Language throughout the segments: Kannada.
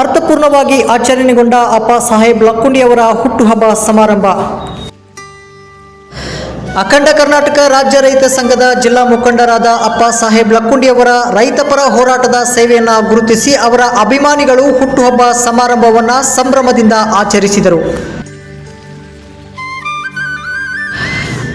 ಅರ್ಥಪೂರ್ಣವಾಗಿ ಆಚರಣೆಗೊಂಡ ಅಪ್ಪ ಸಾಹೇಬ್ ಲಕ್ಕುಂಡಿಯವರ ಹುಟ್ಟುಹಬ್ಬ ಸಮಾರಂಭ. ಅಖಂಡ ಕರ್ನಾಟಕ ರಾಜ್ಯ ರೈತ ಸಂಘದ ಜಿಲ್ಲಾ ಮುಖಂಡರಾದ ಅಪ್ಪ ಸಾಹೇಬ್ ಲಕ್ಕುಂಡಿಯವರ ರೈತಪರ ಹೋರಾಟದ ಸೇವೆಯನ್ನು ಗುರುತಿಸಿ ಅವರ ಅಭಿಮಾನಿಗಳು ಹುಟ್ಟುಹಬ್ಬ ಸಮಾರಂಭವನ್ನು ಸಂಭ್ರಮದಿಂದ ಆಚರಿಸಿದರು.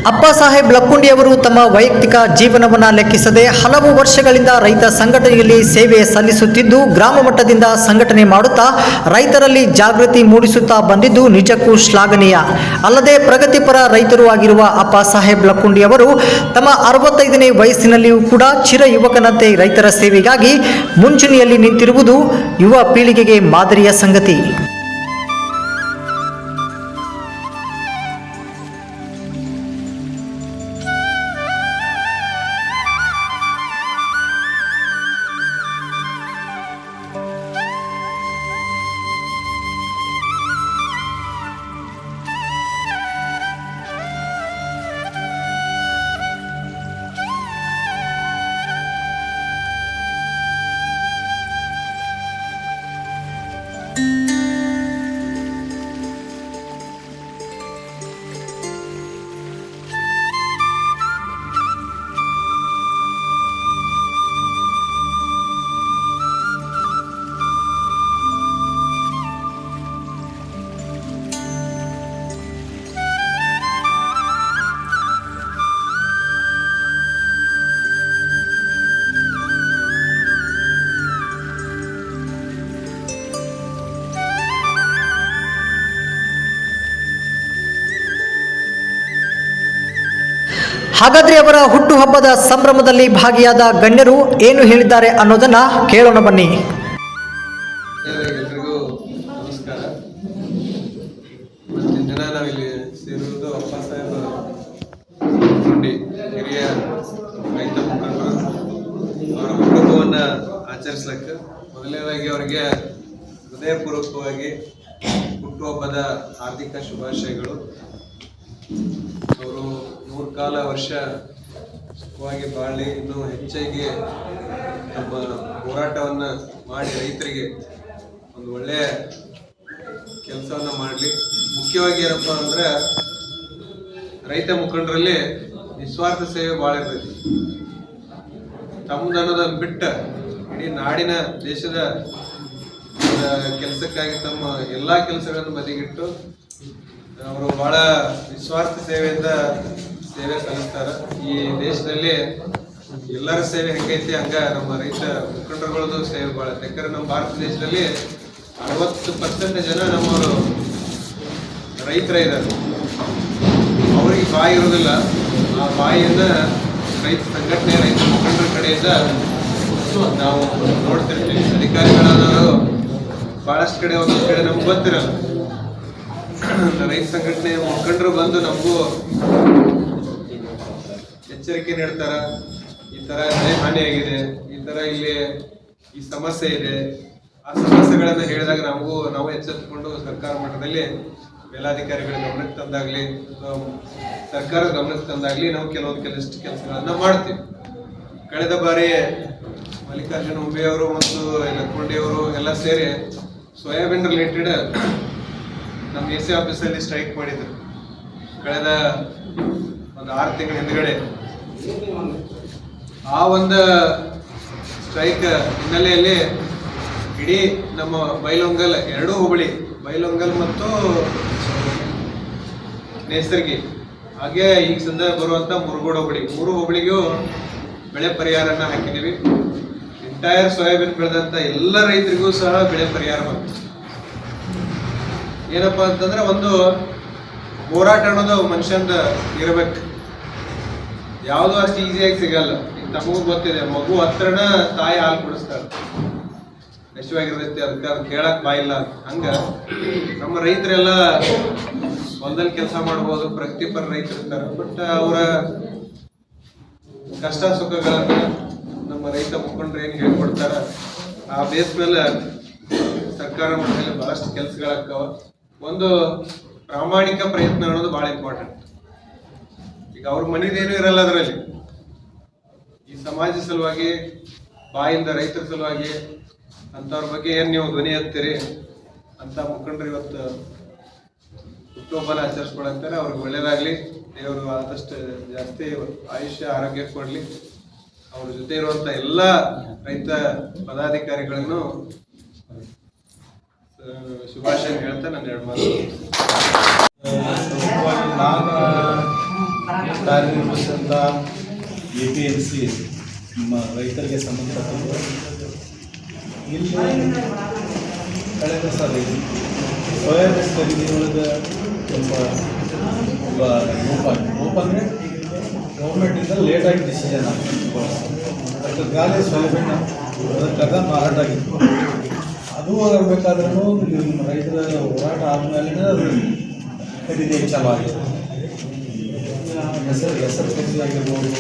ಅಪ್ಪ ಸಾಹೇಬ್ ಲಕ್ಕುಂಡಿಯವರು ತಮ್ಮ ವೈಯಕ್ತಿಕ ಜೀವನವನ್ನು ಲೆಕ್ಕಿಸದೆ ಹಲವು ವರ್ಷಗಳಿಂದ ರೈತ ಸಂಘಟನೆಯಲ್ಲಿ ಸೇವೆ ಸಲ್ಲಿಸುತ್ತಿದ್ದು, ಗ್ರಾಮ ಮಟ್ಟದಿಂದ ಸಂಘಟನೆ ಮಾಡುತ್ತಾ, ರೈತರಲ್ಲಿ ಜಾಗೃತಿ ಮೂಡಿಸುತ್ತಾ ಬಂದಿದ್ದು ನಿಜಕ್ಕೂ ಶ್ಲಾಘನೀಯ. ಅಲ್ಲದೆ ಪ್ರಗತಿಪರ ರೈತರು ಆಗಿರುವ ಅಪ್ಪ ಸಾಹೇಬ್ ಲಕ್ಕುಂಡಿಯವರು ತಮ್ಮ ಅರವತ್ತೈದನೇ ವಯಸ್ಸಿನಲ್ಲಿಯೂ ಕೂಡ ಚಿರ ಯುವಕನಂತೆ ರೈತರ ಸೇವೆಗಾಗಿ ಮುಂಚೂಣಿಯಲ್ಲಿ ನಿಂತಿರುವುದು ಯುವ ಪೀಳಿಗೆಗೆ ಮಾದರಿಯ ಸಂಗತಿ. ಹಾಗಾದ್ರೆ ಅವರ ಹುಟ್ಟುಹಬ್ಬದ ಸಂಭ್ರಮದಲ್ಲಿ ಭಾಗಿಯಾದ ಗಣ್ಯರು ಏನು ಹೇಳಿದ್ದಾರೆ ಅನ್ನೋದನ್ನ ಕೇಳೋಣ ಬನ್ನಿ. ಎಲ್ರಿಗೂ ನಮಸ್ಕಾರ. ಇವತ್ತಿನ ದಿನ ನಾವಿಲ್ಲಿ ಸೇರುವುದು ಅಪ್ಪ ಸಾಹೇಬ ಗುಂಡಿ ಹಿರಿಯ ರೈತ ಮುಖಂಡರು ಅವರ ಆಚರಿಸ್ಲಿಕ್ಕೆ ಮೊದಲನೇದಾಗಿ ಅವರಿಗೆ ಹೃದಯಪೂರ್ವಕವಾಗಿ ಹುಟ್ಟುಹಬ್ಬದ ಹಾರ್ದಿಕ ಶುಭಾಶಯಗಳು. ಅವರು ನೂರು ಕಾಲ ವರ್ಷ ಸುಖವಾಗಿ ಬಾಳಿ ಇನ್ನೂ ಹೆಚ್ಚಾಗಿ ನಮ್ಮ ಹೋರಾಟವನ್ನು ಮಾಡಿ ರೈತರಿಗೆ ಒಂದು ಒಳ್ಳೆಯ ಕೆಲಸವನ್ನು ಮಾಡಲಿ. ಮುಖ್ಯವಾಗಿ ಏನಪ್ಪಾ ಅಂದ್ರೆ ರೈತ ಮುಖಂಡರಲ್ಲಿ ನಿಸ್ವಾರ್ಥ ಸೇವೆ ಭಾಳ ಇರ್ತೈತಿ. ತಮ್ಮದನ್ನೋದ ಬಿಟ್ಟು ಇಡೀ ನಾಡಿನ ದೇಶದ ಕೆಲಸಕ್ಕಾಗಿ ತಮ್ಮ ಎಲ್ಲ ಕೆಲಸಗಳನ್ನು ಬದಿಗಿಟ್ಟು ಅವರು ಬಹಳ ನಿಸ್ವಾರ್ಥ ಸೇವೆಯಿಂದ ಸೇವೆ ಸಲ್ಲಿಸ್ತಾರ. ಈ ದೇಶದಲ್ಲಿ ಎಲ್ಲರ ಸೇವೆ ಹೆಂಗೈತಿ, ಹಂಗ ನಮ್ಮ ರೈತ ಮುಖಂಡರುಗಳದ್ದು ಸೇವೆ ಬಹಳ ಯಾಕಂದ್ರೆ ನಮ್ಮ ಭಾರತ ದೇಶದಲ್ಲಿ ಅರವತ್ತು ಪರ್ಸೆಂಟ್ ಜನ ನಮ್ಮವರು ರೈತರ ಇದ್ದಾರೆ. ಅವ್ರಿಗೆ ಬಾಯಿ ಇರೋದಿಲ್ಲ ಆ ಬಾಯಿಯನ್ನ ರೈತ ಸಂಘಟನೆ, ರೈತ ಮುಖಂಡರ ಕಡೆಯಿಂದ ನಾವು ನೋಡ್ತಿರ್ತೀವಿ. ಅಧಿಕಾರಿಗಳಾದವರು ಬಹಳಷ್ಟು ಕಡೆ ಒಂದೊಂದು ಕಡೆ ನಮ್ಗೆ ಗೊತ್ತಿರಲ್ಲ. ರೈತ ಸಂಘಟನೆ ಮುಖಂಡರು ಬಂದು ನಮಗೂ ಎಚ್ಚರಿಕೆ ನೀಡ್ತಾರ. ಈ ತರ ಹಾನಿ ಹಾನಿಯಾಗಿದೆ ಈ ತರ ಇಲ್ಲಿ ಈ ಸಮಸ್ಯೆ ಇದೆ. ಆ ಸಮಸ್ಯೆಗಳನ್ನ ಹೇಳಿದಾಗ ನಮಗೂ, ನಾವು ಎಚ್ಚೆತ್ತುಕೊಂಡು ಸರ್ಕಾರ ಮಟ್ಟದಲ್ಲಿ ಮೇಲಾಧಿಕಾರಿಗಳ ಗಮನಕ್ಕೆ ತಂದಾಗ್ಲಿ ಸರ್ಕಾರ ಗಮನಕ್ಕೆ ತಂದಾಗ್ಲಿ ನಾವು ಕೆಲವೊಂದು ಕೆಲವಷ್ಟು ಕೆಲಸಗಳನ್ನ ಮಾಡ್ತೀವಿ. ಕಳೆದ ಬಾರಿ ಮಲ್ಲಿಕಾರ್ಜುನ ಉಂಬೆ ಅವರು ಮತ್ತು ಲಕ್ಕೊಂಡಿ ಅವರು ಎಲ್ಲ ಸೇರಿ ಸೋಯಾಬೀನ್ ರಿಲೇಟೆಡ್ ನಮ್ಮ ಎ ಸಿ ಆಫೀಸಲ್ಲಿ ಸ್ಟ್ರೈಕ್ ಮಾಡಿದ್ರು. ಕಳೆದ ಒಂದು ಆರು ತಿಂಗಳ ಹಿಂದ್ಗಡೆ ಆ ಒಂದು ಸ್ಟ್ರೈಕ್ ಹಿನ್ನೆಲೆಯಲ್ಲಿ ಇಡೀ ನಮ್ಮ ಬೈಲೊಂಗಲ್, ಎರಡೂ ಹುಬ್ಬಳ್ಳಿ ಬೈಲೊಂಗಲ್ ಮತ್ತು ನೇಸರ್ಗಿ. ಹಾಗೆ ಈಗ ಸಂದರ್ಭ ಬರುವಂಥ ಮುರುಗೋಡು ಹೋಬಳಿ. ಮೂರು ಹೋಬಳಿಗೂ ಬೆಳೆ ಪರಿಹಾರನ ಹಾಕಿದ್ದೀವಿ. ಎಂಟೈರ್ ಸೋಯಾಬೀನ್ ಬೆಳೆದಂಥ ಎಲ್ಲ ರೈತರಿಗೂ ಸಹ ಬೆಳೆ ಪರಿಹಾರ ಬಂತು. ಏನಪ್ಪ ಅಂತಂದ್ರೆ ಒಂದು ಹೋರಾಟ ಅನ್ನೋದು ಮನುಷ್ಯಂದ ಇರ್ಬೇಕು. ಯಾವುದು ಅಷ್ಟು ಈಸಿಯಾಗಿ ಸಿಗಲ್ಲ. ಈಗ ತಮಗೂ ಗೊತ್ತಿದೆ, ಮಗು ಹತ್ರನ ತಾಯಿ ಹಾಲು ಕುಡಿಸ್ತಾರೆ ನಶವಾಗಿರ್ತೈತಿ ಅದಕ್ಕೆ ಅದು ಕೇಳಕ್ ಬಾಯಿಲ್ಲ. ಹಂಗ ನಮ್ಮ ರೈತರೆಲ್ಲ ಹೊಲದಲ್ಲಿ ಕೆಲಸ ಮಾಡ್ಬೋದು, ಪ್ರಗತಿಪರ ರೈತರು ಇರ್ತಾರೆ. ಬಟ್ ಅವರ ಕಷ್ಟ ಸುಖಗಳನ್ನ ನಮ್ಮ ರೈತ ಮುಖಂಡರು ಏನು ಹೇಳ್ಕೊಡ್ತಾರ, ಆ ಬೇಸ್ ಮೇಲೆ ಸರ್ಕಾರ ಮಟ್ಟದಲ್ಲಿ ಬಹಳಷ್ಟು ಕೆಲಸಗಳಾಗ್ತಾವ ಒಂದು ಪ್ರಾಮಾಣಿಕ ಪ್ರಯತ್ನ ಅನ್ನೋದು ಬಹಳ ಇಂಪಾರ್ಟೆಂಟ್ ಈಗ ಅವ್ರ ಮನಿದೇನು ಇರಲ್ಲ ಅದರಲ್ಲಿ. ಈ ಸಮಾಜ ಸಲುವಾಗಿ, ಬಾಯಿಂದ ರೈತರ ಸಲುವಾಗಿ ಅಂಥವ್ರ ಬಗ್ಗೆ ಏನು ನೀವು ಧ್ವನಿ ಎತ್ತೀರಿ? ಅಂತ ಮುಖಂಡರು ಇವತ್ತು ಹುಟ್ಟುಹಬ್ಬನ ಆಚರಿಸ್ಕೊಳಕ್ತಾರೆ ಅವ್ರಿಗೆ ಒಳ್ಳೇದಾಗ್ಲಿ, ದೇವರು ಆದಷ್ಟು ಜಾಸ್ತಿ ಆಯುಷ್ಯ, ಆರೋಗ್ಯ ಕೊಡ್ಲಿ. ಅವ್ರ ಜೊತೆ ಇರುವಂತ ಎಲ್ಲ ರೈತ ಪದಾಧಿಕಾರಿಗಳನ್ನು ಶುಭಾಶಯ ಹೇಳ್ತಾ ನಾನು ಎರಡು ಮಾತು. ನಾನು ಕಾರ್ಯನಿರ್ವಹಿಸಿದಂಥ ಎ ಪಿ ಎಂ ಸಿ ನಮ್ಮ ರೈತರಿಗೆ ಸಂಬಂಧಪಟ್ಟಂತೆ ಇಲ್ಲಿ ಕಳೆದ ಸಾರಿ ಸೋಯಾಬೀನ್ ಖರೀದಿ ಒಳಗೆ ತುಂಬ ಲೋಪ ಲೋಪ ಅಂದರೆ ಗೌರ್ಮೆಂಟಿಂದ ಲೇಟಾಗಿ ಡಿಸಿಷನ್ ಆಗ್ತದೆ. ಅದಕ್ಕೆ ಗಾಲಿ ಸೋಯಾಬೀನ್ ಅದಕ್ಕಾಗ ಮಾರಾಟ ಆಗಿತ್ತು. ಅದು ಆಗಬೇಕಾದ್ರೂ ರೈತರ ಹೋರಾಟ ಆದಮೇಲೆ ಅದು ಖರೀದಿ ಚಾಲು ಹೆಸರು ಹೆಸರು ಖರೀದಿ ಆಗಿರ್ಬೋದು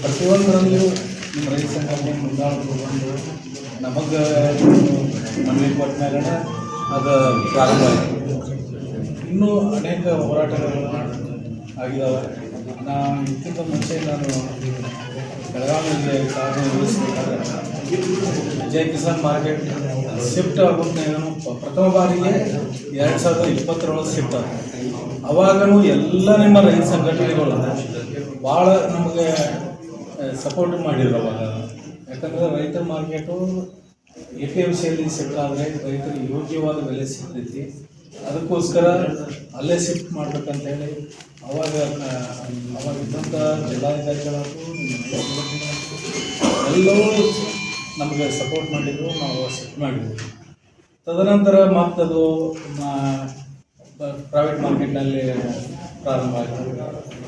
ಪ್ರತಿಯೊಂದರಲ್ಲಿಯೂ ನಿಮ್ಮ ರೈತ ಸಂಘಟನೆ ಮುಂದಾಳರು ಬಂದು ನಮಗೆ ಮನವಿ ಕೊಟ್ಟ ಮೇಲೆ ಅದು ಪ್ರಾರಂಭ ಆಯಿತು. ಇನ್ನೂ ಅನೇಕ ಹೋರಾಟಗಳು ಆಗಿದ್ದಾವೆ ನಾನು ಇದಕ್ಕಿಂತ ಮುಂಚೆ ನಾನು ಬೆಳಗಾವಿಯಲ್ಲಿ ಕಾರ್ಯನಿರ್ವಹಿಸಬೇಕಾದ್ರೆ ವಿಜಯ್ ಕಿಸಾನ್ ಮಾರ್ಕೆಟ್ ಶಿಫ್ಟ್ ಆಗುತ್ತೆ ಪ್ರಥಮ ಬಾರಿಗೆ ಎರಡು ಸಾವಿರದ ಇಪ್ಪತ್ತರೊಳಗೆ ಶಿಫ್ಟ್ ಆಗುತ್ತೆ ಅವಾಗಲೂ ಎಲ್ಲ ನಿಮ್ಮ ರೈತ ಸಂಘಟನೆಗಳು ಭಾಳ ನಮಗೆ ಸಪೋರ್ಟ್ ಮಾಡಿದ್ರು ಅವಾಗ. ಯಾಕಂದರೆ ರೈತರ ಮಾರ್ಕೆಟು ಎ ಪಿ ಎಂ ಸಿಯಲ್ಲಿ ಶಿಫ್ಟ್ ಆದರೆ ರೈತರಿಗೆ ಯೋಗ್ಯವಾದ ಬೆಲೆ ಸಿಗ್ತೈತಿ. ಅದಕ್ಕೋಸ್ಕರ ಅಲ್ಲೇ ಶಿಫ್ಟ್ ಮಾಡ್ಬೇಕಂತ ಹೇಳಿ ಅವಾಗ ಅವಾಗ ಇದ್ದಂಥ ಜಿಲ್ಲಾಧಿಕಾರಿಗಳಾಗೂ ಎಲ್ಲರೂ ನಮಗೆ ಸಪೋರ್ಟ್ ಮಾಡಿದ್ರು, ನಾವು ಸೆಟ್ ಮಾಡಿದ್ವಿ. ತದನಂತರ ಮತ್ತದು ಪ್ರೈವೇಟ್ ಮಾರ್ಕೆಟ್ನಲ್ಲಿ ಪ್ರಾರಂಭ ಆಯಿತು.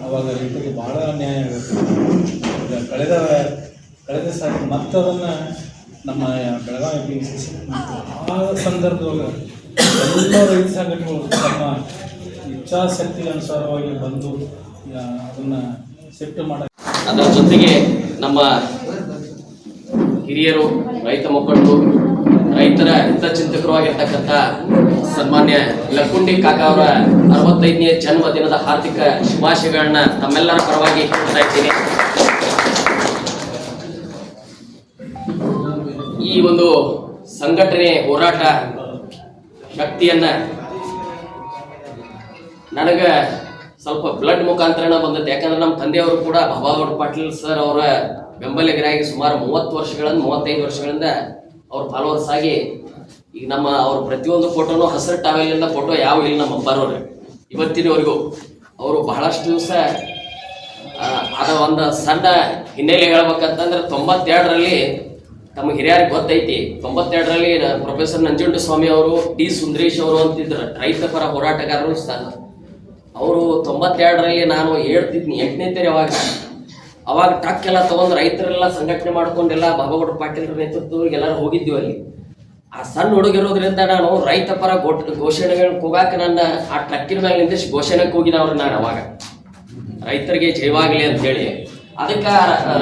ಆವಾಗ ರೈತರಿಗೆ ಭಾಳ ಅನ್ಯಾಯ ಆಗುತ್ತೆ. ಕಳೆದ ಕಳೆದ ಸಾರಿ ಮತ್ತದನ್ನು ನಮ್ಮ ಬೆಳಗಾವಿ ಪಿ ಸಿ ಸಿ ಆ ಸಂದರ್ಭದೊಳಗೆ ಎಲ್ಲ ರೈತ ಸಂಘಟನೆಗಳು ತಮ್ಮ ಇಚ್ಛಾಶಕ್ತಿ ಅನುಸಾರವಾಗಿ ಬಂದು ಅದನ್ನು ಸೆಟ್ ಮಾಡ ಅದರ ಜೊತೆಗೆ ನಮ್ಮ ಹಿರಿಯರು, ರೈತ ಮುಖಂಡರು, ರೈತರ ಹಿತಚಿಂತಕರು ಆಗಿರ್ತಕ್ಕಂಥ ಸನ್ಮಾನ್ಯ ಲಕ್ಕುಂಡಿ ಕಾಕ ಅವರ ಅರವತ್ತೈದನೇ ಜನ್ಮದಿನದ ಹಾರ್ದಿಕ ಶುಭಾಶಯಗಳನ್ನ ತಮ್ಮೆಲ್ಲರ ಪರವಾಗಿ ಹೇಳ್ತಾ ಇದ್ದೀನಿ. ಈ ಒಂದು ಸಂಘಟನೆ ಹೋರಾಟ ಶಕ್ತಿಯನ್ನ ನನಗೆ ಸ್ವಲ್ಪ ಬ್ಲಡ್ ಮುಖಾಂತರನ ಬಂದದ್ದು. ಯಾಕಂದ್ರೆ ನಮ್ಮ ತಂದೆಯವರು ಕೂಡ ಭವಾಗೌಡ ಪಾಟೀಲ್ ಸರ್ ಅವರ ಬೆಂಬಲಿಗರಾಗಿ ಸುಮಾರು ಮೂವತ್ತು ವರ್ಷಗಳಿಂದ, ಮೂವತ್ತೈದು ವರ್ಷಗಳಿಂದ ಅವ್ರ ಫಾಲೋವರ್ಸ್ ಆಗಿ ಈಗ ನಮ್ಮ ಅವ್ರ ಪ್ರತಿಯೊಂದು ಫೋಟೋನು ಹಸಿರು ಟಾವೆಲಿಂದ ಫೋಟೋ ಯಾವ ಇಲ್ಲ ನಮ್ಮ ಬರೋರು ಇವತ್ತಿನವರೆಗೂ ಅವರು ಬಹಳಷ್ಟು ದಿವಸ ಅದ ಒಂದು ಸಣ್ಣ ಹಿನ್ನೆಲೆ ಹೇಳ್ಬೇಕಂತಂದ್ರೆ ತೊಂಬತ್ತೆರಡರಲ್ಲಿ ತಮ್ಮ ಹಿರಿಯರಿಗೆ ಗೊತ್ತೈತಿ. ತೊಂಬತ್ತೆರಡರಲ್ಲಿ ಪ್ರೊಫೆಸರ್ ನಂಜುಂಡಸ್ವಾಮಿ ಅವರು ಡಿ ಸುಂದರೇಶ್ ಅವರು ಅಂತಿದ್ರು. ರೈತ ಪರ ಹೋರಾಟಗಾರರು ಅವರು ತೊಂಬತ್ತೆರಡರಲ್ಲಿ ನಾನು ಹೇಳ್ತಿದ್ನಿ, ಎಂಟನೇ ತೇರಿ ಅವಾಗ. ಅವಾಗ ಟಕ್ ಎಲ್ಲ ತಗೊಂಡು ರೈತರೆಲ್ಲ ಸಂಘಟನೆ ಮಾಡ್ಕೊಂಡೆಲ್ಲ ಬಾಬಾಗೌಡ ಪಾಟೀಲ್ ನೇತೃತ್ವದವ್ರಿಗೆ ಎಲ್ಲರೂ ಹೋಗಿದ್ದೀವಿ ಅಲ್ಲಿ. ಆ ಸಣ್ಣ ಹುಡುಗಿರೋದ್ರಿಂದ ನಾನು ರೈತ ಪರ ಗೋಟ್ ಘೋಷಣೆಗಳನ್ನ ಕೂಗಾಕ ನನ್ನ ಆ ಟ್ರಕ್ಕಿನ ಮೇಲೆ ನಿಂದಿಸಿ ಘೋಷಣೆಗೆ ಹೋಗಿದವ್ರು ನಾನು ಅವಾಗ. ರೈತರಿಗೆ ಜಯವಾಗಲಿ ಅಂತ ಹೇಳಿ. ಅದಕ್ಕೆ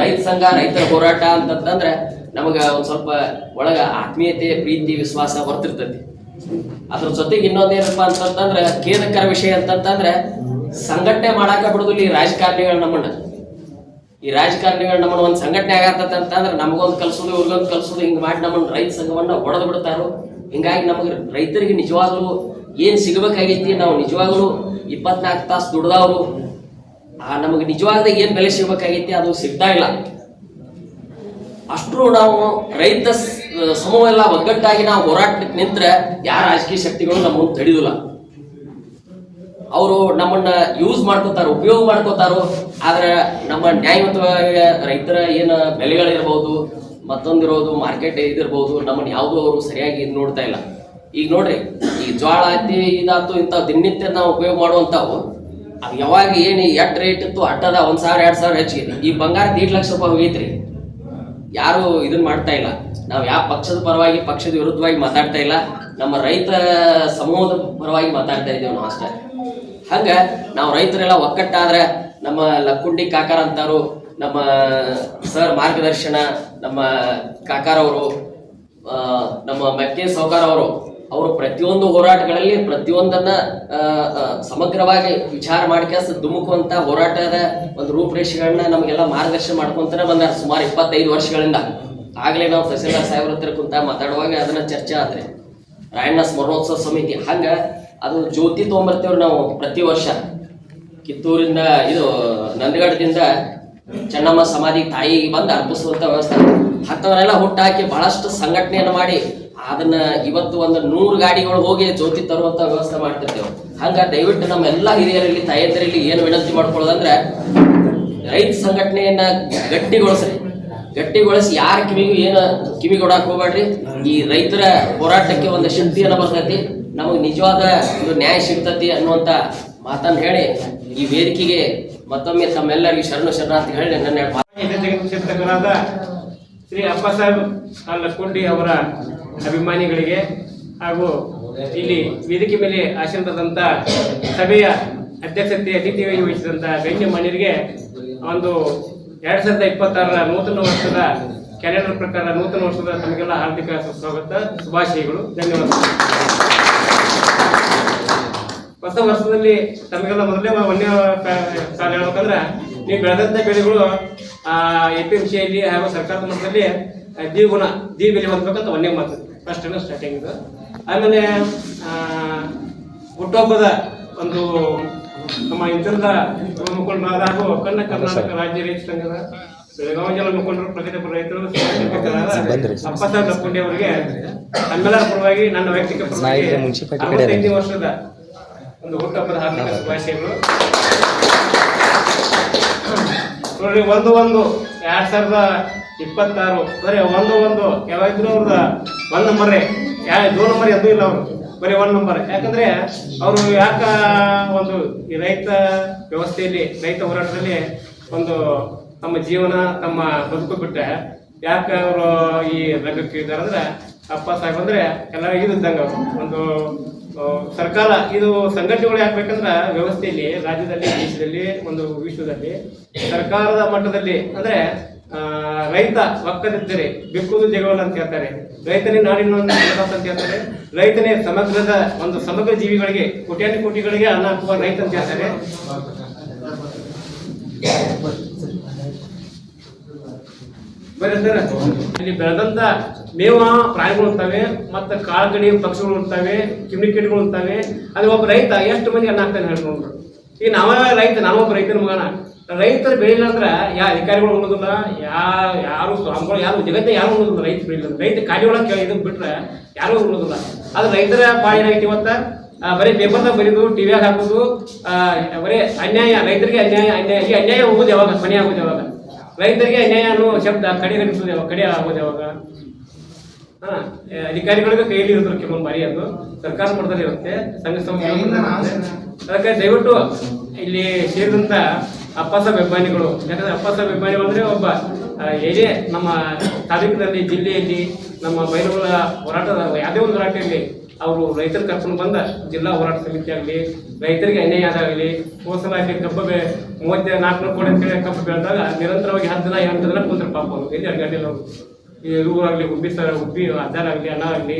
ರೈತ ಸಂಘ, ರೈತರ ಹೋರಾಟ ಅಂತಂದ್ರೆ ನಮಗೆ ಒಂದು ಸ್ವಲ್ಪ ಒಳಗ ಆತ್ಮೀಯತೆ, ಪ್ರೀತಿ, ವಿಶ್ವಾಸ ಬರ್ತಿರ್ತೈತಿ ಅದ್ರ ಜೊತೆಗೆ ಇನ್ನೊಂದೇನಪ್ಪ ಅಂತಂತಂದ್ರೆ ಖೇದಕರ ವಿಷಯ ಅಂತಂತಂದ್ರೆ ಸಂಘಟನೆ ಮಾಡಾಕ ಬಿಡುದಿಲ್ಲ ಈ ರಾಜಕಾರಣಿಗಳ ನಮ್ಮನ್ನ ಈ ರಾಜಕಾರಣಿಗಳ ನಮ್ಮನ್ನ ಒಂದು ಸಂಘಟನೆ ಆಗತ್ತಂತಂದ್ರೆ ನಮಗೊಂದು ಕಲ್ಸೋದು, ಇವ್ರಿಗೊಂದು ಕಲ್ಸೋದು, ಹಿಂಗ್ ಮಾಡಿ ನಮ್ಮನ್ನ ರೈತ ಸಂಘವನ್ನ ಹೊಡೆದು ಬಿಡ್ತಾರೋ? ಹಿಂಗಾಗಿ ನಮಗೆ ರೈತರಿಗೆ ನಿಜವಾಗ್ಲೂ ಏನ್ ಸಿಗಬೇಕಾಗೈತಿ ನಾವು ನಿಜವಾಗ್ಲೂ ಇಪ್ಪತ್ನಾಲ್ಕು ತಾಸು ದುಡ್ದವ್ರು. ಆ ನಮಗೆ ನಿಜವಾದ ಏನ್ ಬೆಲೆ ಸಿಗಬೇಕಾಗೈತಿ ಅದು ಸಿಗ್ತಾ ಇಲ್ಲ. ಅಷ್ಟು ನಾವು ರೈತ ಸಮೂಹ ಒಗ್ಗಟ್ಟಾಗಿ ನಾವು ಹೋರಾಟಕ್ಕೆ ನಿಂತ್ರೆ ಯಾರ ರಾಜಕೀಯ ಶಕ್ತಿಗಳು ನಮ್ಮನ್ನು ತಡಿದಿಲ್ಲ ಅವರು ನಮ್ಮನ್ನ ಯೂಸ್ ಮಾಡ್ಕೋತಾರ, ಉಪಯೋಗ ಮಾಡ್ಕೋತಾರೋ, ಆದ್ರೆ ನಮ್ಮ ನ್ಯಾಯಯುತವಾಗಿ ರೈತರ ಏನು ಬೆಲೆಗಳಿರ್ಬೋದು, ಮತ್ತೊಂದಿರೋದು ಮಾರ್ಕೆಟ್ ಇದಿರ್ಬೋದು ನಮ್ಮನ್ನ ಯಾವುದೂ ಅವರು ಸರಿಯಾಗಿ ಇದು ನೋಡ್ತಾ ಇಲ್ಲ. ಈಗ ನೋಡ್ರಿ, ಈ ಜ್ವಾಳ ಹತ್ತಿ ಇದಾತು ಇಂಥವು ದಿನನಿತ್ಯ ನಾವು ಉಪಯೋಗ ಮಾಡುವಂಥವು, ಅದು ಯಾವಾಗ ಏನು ಎಟ್ ರೇಟ್ ಇತ್ತು, ಅಟ್ಟದ ಒಂದು ಸಾವಿರ, ಎರಡು ಸಾವಿರ ಹೆಚ್ಚಿಗೆ. ಈ ಬಂಗಾರ ದೀಡ್ ಲಕ್ಷ ರೂಪಾಯಿ ಹೋಗೈತ್ರಿ. ಯಾರು ಇದನ್ನ ಮಾಡ್ತಾ ಇಲ್ಲ. ನಾವು ಯಾವ ಪಕ್ಷದ ಪರವಾಗಿ, ಪಕ್ಷದ ವಿರುದ್ಧವಾಗಿ ಮಾತಾಡ್ತಾ ಇಲ್ಲ. ನಮ್ಮ ರೈತ ಸಮೂಹದ ಪರವಾಗಿ ಮಾತಾಡ್ತಾ ಇದ್ದೇವೆ ನಾವು ಅಷ್ಟೇ. ಹಂಗ ನಾವು ರೈತರೆಲ್ಲ ಒಕ್ಕಟ್ಟಾದ್ರೆ ನಮ್ಮ ಲಕ್ಕುಂಡಿ ಕಾಕಾರ ಅಂತಾರು, ನಮ್ಮ ಸರ್ ಮಾರ್ಗದರ್ಶನ, ನಮ್ಮ ಕಾಕಾರವರು ನಮ್ಮ ಮೆಕ್ಕೆ ಸೌಕಾರ ಅವರು ಅವರು ಪ್ರತಿಯೊಂದು ಹೋರಾಟಗಳಲ್ಲಿ ಪ್ರತಿಯೊಂದನ್ನ ಸಮಗ್ರವಾಗಿ ವಿಚಾರ ಮಾಡ್ಕೊಂಡು ಧುಮುಕುವಂತ ಹೋರಾಟದ ಒಂದು ರೂಪರೇಷೆಗಳನ್ನ ನಮಗೆಲ್ಲ ಮಾರ್ಗದರ್ಶನ ಮಾಡ್ಕೊಂತಾನೆ ಬಂದಾರ ಸುಮಾರು ಇಪ್ಪತ್ತೈದು ವರ್ಷಗಳಿಂದ. ಆಗ್ಲೇ ನಾವು ತಹಸೀಲ್ದಾರ್ ಸಾಹೇಬ್ರ ಹತ್ರ ಕುಂತ ಮಾತಾಡುವಾಗ ಅದನ್ನ ಚರ್ಚೆ ಆದ್ರೆ. ರಾಯಣ್ಣ ಸ್ಮರಣೋತ್ಸವ ಸಮಿತಿ, ಹಂಗ ಅದು ಜ್ಯೋತಿ ತೊಗೊಂಬರ್ತೇವ್ರಿ ನಾವು ಪ್ರತಿ ವರ್ಷ. ಕಿತ್ತೂರಿಂದ ಇದು ನಂದಗಡದಿಂದ ಚೆನ್ನಮ್ಮ ಸಮಾಧಿ ತಾಯಿಗೆ ಬಂದು ಅರ್ಪಿಸುವಂತ ವ್ಯವಸ್ಥೆ. ಅಂಥವನ್ನೆಲ್ಲ ಹುಟ್ಟಾಕಿ ಬಹಳಷ್ಟು ಸಂಘಟನೆಯನ್ನು ಮಾಡಿ ಅದನ್ನ ಇವತ್ತು ಒಂದು ನೂರು ಗಾಡಿಗಳು ಹೋಗಿ ಜ್ಯೋತಿ ತರುವಂತ ವ್ಯವಸ್ಥೆ ಮಾಡ್ತಿರ್ತೇವೆ. ಹಂಗ ದಯವಿಟ್ಟು ನಮ್ಮ ಎಲ್ಲಾ ಹಿರಿಯರಲ್ಲಿ, ತಾಯಂದಿರಲ್ಲಿ ಏನು ವಿನಂತಿ ಮಾಡ್ಕೊಳ್ಳೋದಂದ್ರೆ, ರೈತ ಸಂಘಟನೆಯನ್ನ ಗಟ್ಟಿಗೊಳಿಸ್ರಿ. ಗಟ್ಟಿಗೊಳಿಸಿ ಯಾರ ಕಿವಿಗೂ ಏನು ಕಿವಿ ಕೊಡಕ್ ಹೋಗ್ಬೇಡ್ರಿ. ಈ ರೈತರ ಹೋರಾಟಕ್ಕೆ ಒಂದು ಶಕ್ತಿಯನ್ನು ಬರ್ತೈತಿ. ನಮಗೆ ನಿಜವಾದ ಒಂದು ನ್ಯಾಯ ಸಿಗ್ತತಿ ಅನ್ನುವಂತ ಮಾತನ್ನ ಹೇಳಿ ಈ ವೇದಿಕೆಗೆ ಮತ್ತೊಮ್ಮೆ ತಮ್ಮೆಲ್ಲರಿಗೂ ಶರಣು ಅಂತ ಹೇಳಿ ನನ್ನ ಶ್ರೀ ಅಪ್ಪ ಸಾಹೇಬ್ ಲಕ್ಕುಂಡಿ ಅವರ ಅಭಿಮಾನಿಗಳಿಗೆ ಹಾಗೂ ಇಲ್ಲಿ ವೇದಿಕೆ ಮೇಲೆ ಆಸೀನರಾದಂಥ ಸಭೆಯ ಅಧ್ಯಕ್ಷತೆ ಅತಿಥಿಯಾಗಿ ವಹಿಸಿದಂಥ ಗಣ್ಯ ಮನೆಯರಿಗೆ ಒಂದು ಎರಡ್ ಸಾವಿರದ ಇಪ್ಪತ್ತಾರರ ನೂತನ ವರ್ಷದ ಕ್ಯಾಲೆಂಡರ್ ಪ್ರಕಾರ ನೂತನ ವರ್ಷದ ತಮಗೆಲ್ಲ ಹಾರ್ದಿಕ ಸ್ವಾಗತ, ಶುಭಾಶಯಗಳು, ಧನ್ಯವಾದಗಳು. ಹೊಸ ವರ್ಷದಲ್ಲಿ ತಮಗೆಲ್ಲ ಮೊದಲೇ ಒಂದೇ ಕಾಲ ಹೇಳ್ಬೇಕಂದ್ರೆ, ನೀವು ಬೆಳೆದಂತ ಬೆಳೆಗಳು ಎ ಪಿ ಎಂ ಸಿಯಲ್ಲಿ ಹಾಗೂ ಸರ್ಕಾರದ ಮಟ್ಟದಲ್ಲಿ ದ್ವಿಗುಣ ದ್ವಿ ಬೆಲೆ ಹೊಂದ್ಬೇಕಂತ ಒಂದೇ ಮಾತು. ಫಸ್ಟ್ ಸ್ಟಾರ್ಟಿಂಗ್ ಇದು. ಆಮೇಲೆ ಹುಟ್ಟುಹಬ್ಬದ ಒಂದು ನಮ್ಮ ಇಂಥದ ಮುಖಂಡರಾದ ಹಾಗೂ ಕನ್ನ ಕರ್ನಾಟಕ ರಾಜ್ಯ ರೈತ ಸಂಘದ ಬೆಳಗಾವಿ ಜಿಲ್ಲಾ ಮುಖಂಡರು ಪ್ರಗತಿಪರ ರೈತರು ಅಪ್ಪ ಸಾಹೇಬ್ ಲಕ್ಕುಂಡಿ ಅವರಿಗೆ ನಮ್ಮೆಲ್ಲರ ಪರವಾಗಿ ನನ್ನ ವೈಯಕ್ತಿಕ ಪರವಾಗಿ ಐದು ವರ್ಷದ ಒಂದು ಹುಟ್ಟುಹಬ್ಬದ ಹಾರ್ದಿಕ ಶುಭಾಶಯಗಳು. ನೋಡ್ರಿ ಒಂದು ಒಂದು. ಎರಡ್ ಸಾವಿರದ ಇಪ್ಪತ್ತಾರು. ಬರೀ ಒಂದು ಒಂದು. ಯಾವಾಗಿದ್ರು ಅವ್ರದ ಒಂದ್ ನಂಬರ್ ಯಾ, ದೋ ನಂಬರ್ ಎದ್ದು ಇಲ್ಲ ಅವರು. ಬರೀ ಒಂದ್ ನಂಬರ್ ಯಾಕಂದ್ರೆ ಅವರು ಯಾಕ ಒಂದು ಈ ರೈತ ವ್ಯವಸ್ಥೆಯಲ್ಲಿ, ರೈತ ಹೋರಾಟದಲ್ಲಿ ಒಂದು ತಮ್ಮ ಜೀವನ, ತಮ್ಮ ಬದುಕು ಬಿಟ್ಟೆ ಯಾಕೆ ಅವರು ಈ ರಂಗಕ್ಕೆ ಇದ್ದಾರೆ ಅಂದ್ರೆ, ಅಪ್ಪ ಸಾಹೇಬ್ ಅಂದ್ರೆ ಎಲ್ಲ ಇದ್ದಂಗ ಒಂದು ಸರ್ಕಾರ, ಇದು ಸಂಘಟನೆಗಳು ಯಾಕಬೇಕಂದ್ರೆ ವ್ಯವಸ್ಥೆಯಲ್ಲಿ, ರಾಜ್ಯದಲ್ಲಿ, ದೇಶದಲ್ಲಿ, ಒಂದು ವಿಶ್ವದಲ್ಲಿ, ಸರ್ಕಾರದ ಮಟ್ಟದಲ್ಲಿ, ಅಂದ್ರೆ ರೈತ ಒಕ್ಕದಿದ್ದರೆ ಬೆಕ್ಕುದು ಜಗವಲ್ಲ ಅಂತ ಹೇಳ್ತಾರೆ. ರೈತನೇ ನಾಡಿನ ಒಂದು ಅಂತ ಹೇಳ್ತಾರೆ. ರೈತನೇ ಸಮಗ್ರದ ಒಂದು ಸಮಗ್ರ ಜೀವಿಗಳಿಗೆ ಕೋಟ್ಯಾನು ಕೋಟಿಗಳಿಗೆ ಅನ್ನ ಹಾಕುವ ರೈತ ಅಂತ ಹೇಳ್ತಾರೆ. ಇಲ್ಲಿ ಬೆಳೆದಂತ ಮೇವ ಪ್ರಾಣಿಗಳು ಇರ್ತವೆ ಮತ್ತೆ ಕಾಳುಗಡಿ ಪಕ್ಷಿಗಳು ಇರ್ತವೆ ಕಿಮಿಕಿಡಿಗಳು ಇರ್ತವೆ. ಅದು ಒಬ್ಬ ರೈತ ಎಷ್ಟು ಮಂದಿ ಅನ್ನ ಆಗ್ತಾನೆ ಹೇಳ್ಕೊಂಡ್ರು ಈಗ ನಾವ ರೈತ ನಾವೊಬ್ಬ ರೈತನ ಮಗನ. ರೈತರು ಬೆಳಿಲ್ಲ ಅಂದ್ರೆ ಯಾ ಅಧಿಕಾರಿಗಳು ಉಣ್ಣೋದಿಲ್ಲ ಯಾ ಯಾರು ಸ್ವಾಮಿಗಳು ಯಾರು ಜಗತ್ತೇ ಯಾರು ಉಣ್ಣೋದಿಲ್ಲ ರೈತ ಬೆಳಿಲ್ಲ ರೈತ ಖಾಲಿ ಒಳಗೆ ಇದನ್ನ ಬಿಟ್ರೆ ಯಾರು ಉಣ್ಣೋದಿಲ್ಲ ಅದು ರೈತರ ಪಾಳಿನಾಗೈತಿ ಇವತ್ತ. ಆ, ಬರೀ ಪೇಪರ್ದಾಗ ಬರೀದು ಟಿವಿಯಾಗ ಹಾಕೋದು. ಬರೀ ಅನ್ಯಾಯ ರೈತರಿಗೆ ಅನ್ಯಾಯ ಅನ್ಯಾಯ ಈ ಅನ್ಯಾಯ ಹೋಗುದು ಯಾವಾಗ? ಮನೆ ಆಗೋದು ಯಾವಾಗ? ರೈತರಿಗೆ ನ್ಯಾಯ ಅನ್ನೋ ಶಬ್ದ ಕಡೆ ಗಣಿಸೋದು ಯಾವಾಗ ಕಡೆ ಆಗೋದು ಯಾವಾಗ? ಹಾ ಅಧಿಕಾರಿಗಳಿಗೆ ಕೈಯಲ್ಲಿ ಇರುತ್ತೆ ಕೆಲವೊಂದು ಬಾರಿ ಅದು. ಸರ್ಕಾರ ಮಟ್ಟದಲ್ಲಿ ಇರುತ್ತೆ. ಸಂಘ ಸಂಸ್ಥೆ ಅದಕ್ಕೆ ದಯವಿಟ್ಟು ಇಲ್ಲಿ ಸೇರಿದಂತ ಅಪ್ಪ ಸಾಹೇಬ್ ಅಭಿಮಾನಿಗಳು ಯಾಕಂದ್ರೆ ಅಪ್ಪ ಸಾಹೇಬ್ ಅಭಿಮಾನಿಗಳು ಅಂದ್ರೆ ಒಬ್ಬ ಏನೇ ನಮ್ಮ ತಾಲೂಕಿನಲ್ಲಿ ಜಿಲ್ಲೆಯಲ್ಲಿ ನಮ್ಮ ಬೈರುಗಳ ಹೋರಾಟದ ಯಾವುದೇ ಒಂದು ಹೋರಾಟ ಇರಲಿ ಅವರು ರೈತರ ಕರ್ಕೊಂಡು ಬಂದ ಜಿಲ್ಲಾ ಹೋರಾಟ ಸಮಿತಿ ಆಗಲಿ, ರೈತರಿಗೆ ಅನ್ಯಾಯ ಆದಾಗಲಿ ಹೋಸಲ ಆಗಲಿ ಕಬ್ಬು ಬೆ ಮೂವತ್ತ ನಾಲ್ಕು ಕೋಟಿ ಅಂತೇಳಿ ಕಬ್ಬು ಬೆಳೆದಾಗ ನಿರಂತರವಾಗಿ ಹತ್ತು ದಿನ, ಎಂಟು ದಿನ ಕುಂತ್ರ ಪಾಪ ಅವರು. ಎಲ್ಲಿ ಅಡ್ಗಾಡಿಲ್ಲ ಅವರು? ಊರಾಗ್ಲಿ ಉಬ್ಬಿ ಸರ ಉಬ್ಬಿ ಅದ್ದಾರಾಗಲಿ ಅನ್ನ ಆಗಲಿ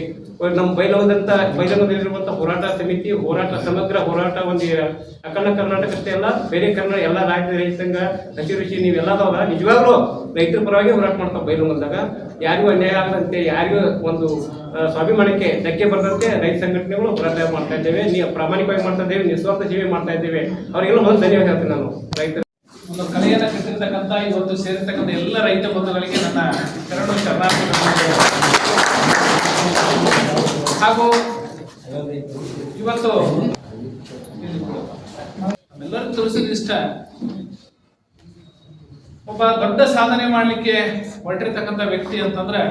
ನಮ್ಮ ಬೈಲವಂದಂಥ ಬೈಲವದಲ್ಲಿರುವಂತ ಹೋರಾಟ ಸಮಿತಿ, ಹೋರಾಟ, ಸಮಗ್ರ ಹೋರಾಟ, ಒಂದು ಅಖಂಡ ಕರ್ನಾಟಕ ಅಷ್ಟೇ ಅಲ್ಲ, ಬೇರೆ ಕರ್ನಾಟಕ ಎಲ್ಲ ರಾಜ್ಯದ ರೈತ ಸಂಘ ಹಸಿ ರುಚಿ ನೀವೆಲ್ಲ ಅದಾವ ನಿಜವಾಗ್ಲೂ ರೈತರ ಪರವಾಗಿ ಹೋರಾಟ ಮಾಡ್ತಾವ ಬೈಲವಂದಾಗ ಯಾರಿಗೂ ಅನ್ಯಾಯ ಆಗದಂತೆ, ಯಾರಿಗೂ ಒಂದು ಸ್ವಾಭಿಮಾನಕ್ಕೆ ಧಕ್ಕೆ ಬರದಂತೆ ರೈತ ಸಂಘಟನೆಗಳು ಹೋರಾಟ ಮಾಡ್ತಾ ಇದ್ದೇವೆ. ನೀವು ಪ್ರಾಮಾಣಿಕವಾಗಿ ಮಾಡ್ತಾ ಇದ್ದೇವೆ, ನಿಸ್ವಾರ್ಥ ಸೇವೆ ಮಾಡ್ತಾ ಇದ್ದೇವೆ. ಅವರಿಗೆಲ್ಲ ಒಂದು ಧನ್ಯವಾದ ಹೇಳ್ತೀನಿ ನಾನು. ರೈತರ ಒಂದು ಕಲೆಯನ್ನು ಕಟ್ಟಿರ್ತಕ್ಕಂಥ ಇವತ್ತು ಸೇರಿರ್ತಕ್ಕಂಥ ಎಲ್ಲ ರೈತ ಬಂಧುಗಳಿಗೆ ನನ್ನ ಕರಡು ಕರ್ನಾಟಕ ಹಾಗೂ ಇವತ್ತು ಎಲ್ಲರಿಗೂ ತಿಳಿಸೋದು ಇಷ್ಟ, ಒಬ್ಬ ದೊಡ್ಡ ಸಾಧನೆ ಮಾಡಲಿಕ್ಕೆ ಹೊರಟಿರ್ತಕ್ಕಂಥ ವ್ಯಕ್ತಿ ಅಂತಂದ್ರೆ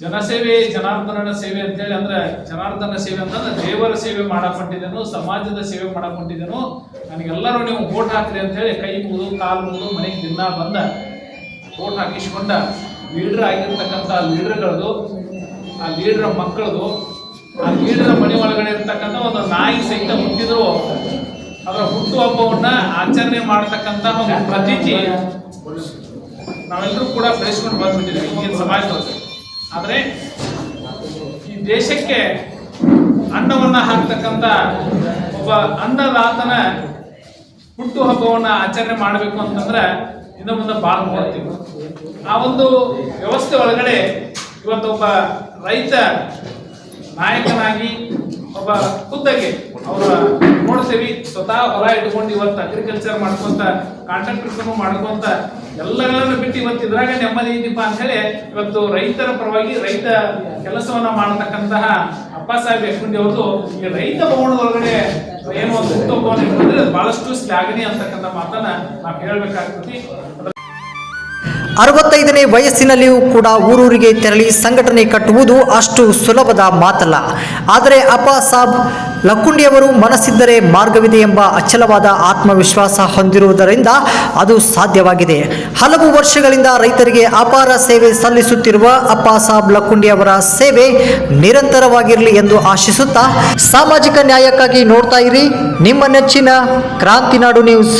ಜನಸೇವೆ, ಜನಾರ್ದನನ ಸೇವೆ ಅಂತೇಳಿ ಅಂದ್ರೆ ಜನಾರ್ದನ ಸೇವೆ ಅಂತಂದ್ರೆ ದೇವರ ಸೇವೆ ಮಾಡಕೊಂಡಿದ್ದೇನು ಸಮಾಜದ ಸೇವೆ ಮಾಡಕೊಂಡಿದ್ದೇನು ನನಗೆಲ್ಲರೂ ನೀವು ಓಟ್ ಹಾಕ್ರಿ ಅಂತ ಹೇಳಿ ಕೈ ಮುಗಿದು, ಕಾಲು ಮುಗಿದು ಮನೆಗೆ ದಿನ ಬಂದ ಓಟ್ ಹಾಕಿಸ್ಕೊಂಡ ಲೀಡರ್ ಆಗಿರ್ತಕ್ಕಂಥ ಲೀಡರ್ಗಳದು, ಆ ಲೀಡರ್ ಮಕ್ಕಳದು, ಆ ಲೀಡರ್ ಮನೆ ಒಳಗಡೆ ಇರ್ತಕ್ಕಂಥ ಒಂದು ನಾಯಿ ಸಹಿತ ಹುಟ್ಟಿದ್ರು. ಅದರ ಹುಟ್ಟು ಹಬ್ಬವನ್ನ ಆಚರಣೆ ಮಾಡತಕ್ಕಂಥ ಒಂದು ಪ್ರತೀತಿ. ನಾವೆಲ್ಲರೂ ಕೂಡ ಬೆಳೆಸ್ಕೊಂಡು ಬಂದ್ಬಿಟ್ಟಿದ್ದೀವಿ ಈಗಿನ ಸಮಾಜದೊಳಗೆ ಆದರೆ ಈ ದೇಶಕ್ಕೆ ಅನ್ನವನ್ನು ಹಾಕ್ತಕ್ಕಂಥ ಒಬ್ಬ ಅನ್ನದಾತನ ಹುಟ್ಟುಹಬ್ಬವನ್ನ ಆಚರಣೆ ಮಾಡಬೇಕು ಅಂತಂದ್ರೆ ಇನ್ನು ಮುಂದೆ ಭಾಳ ನೋಡ್ತೀವಿ ಆ ಒಂದು ವ್ಯವಸ್ಥೆ ಒಳಗಡೆ ಇವತ್ತೊಬ್ಬ ರೈತ ನಾಯಕನಾಗಿ ಒಬ್ಬ ಖುದ್ದಾಗಿ ಅವರ ನೋಡ್ತೀವಿ ಸ್ವತಃ ಹೊಲ ಇಟ್ಕೊಂಡು ಇವತ್ತು ಅಗ್ರಿಕಲ್ಚರ್ ಮಾಡ್ಕೊಂತ ಕಾಂಟ್ರಾಕ್ಟರ್ಸನ್ನು ಮಾಡ್ಕೊಂತ ಎಲ್ಲಗಳನ್ನು ಬಿಟ್ಟು ಇವತ್ತು ಇದ್ರಾಗ ನೆಮ್ಮದಿ ಇದೀಪ ಅಂತ ಹೇಳಿ ಇವತ್ತು ರೈತರ ಪರವಾಗಿ ರೈತ ಕೆಲಸವನ್ನ ಮಾಡತಕ್ಕಂತಹ ಅಪ್ಪ ಸಾಹೇಬ್ ಯಶವಂಡಿ ಅವರು ಈ ರೈತ ಭವನದೊಳಗಡೆ ಏನೋ ಒಂದು ಬಹಳಷ್ಟು ಶ್ಲಾಘನೀಯ ಅಂತಕ್ಕಂಥ ಮಾತನ್ನ ನಾವು ಹೇಳ್ಬೇಕಾಗ್ತದೆ. ಅರವತ್ತೈದನೇ ವಯಸ್ಸಿನಲ್ಲಿಯೂ ಕೂಡ ಊರೂರಿಗೆ ತೆರಳಿ ಸಂಘಟನೆ ಕಟ್ಟುವುದು ಅಷ್ಟು ಸುಲಭದ ಮಾತಲ್ಲ. ಆದರೆ ಅಪ್ಪ ಸಾಬ್ ಲಕ್ಕುಂಡಿಯವರು ಮನಸ್ಸಿದ್ದರೆ ಮಾರ್ಗವಿದೆ ಎಂಬ ಅಚಲವಾದ ಆತ್ಮವಿಶ್ವಾಸ ಹೊಂದಿರುವುದರಿಂದ ಅದು ಸಾಧ್ಯವಾಗಿದೆ. ಹಲವು ವರ್ಷಗಳಿಂದ ರೈತರಿಗೆ ಅಪಾರ ಸೇವೆ ಸಲ್ಲಿಸುತ್ತಿರುವ ಅಪ್ಪ ಸಾಬ್ ಲಕ್ಕುಂಡಿಯವರ ಸೇವೆ ನಿರಂತರವಾಗಿರಲಿ ಎಂದು ಆಶಿಸುತ್ತಾ, ಸಾಮಾಜಿಕ ನ್ಯಾಯಕ್ಕಾಗಿ ನೋಡ್ತಾ ಇರಿ. ನಿಮ್ಮ ನೆಚ್ಚಿನ ಕ್ರಾಂತಿನಾಡು ನ್ಯೂಸ್.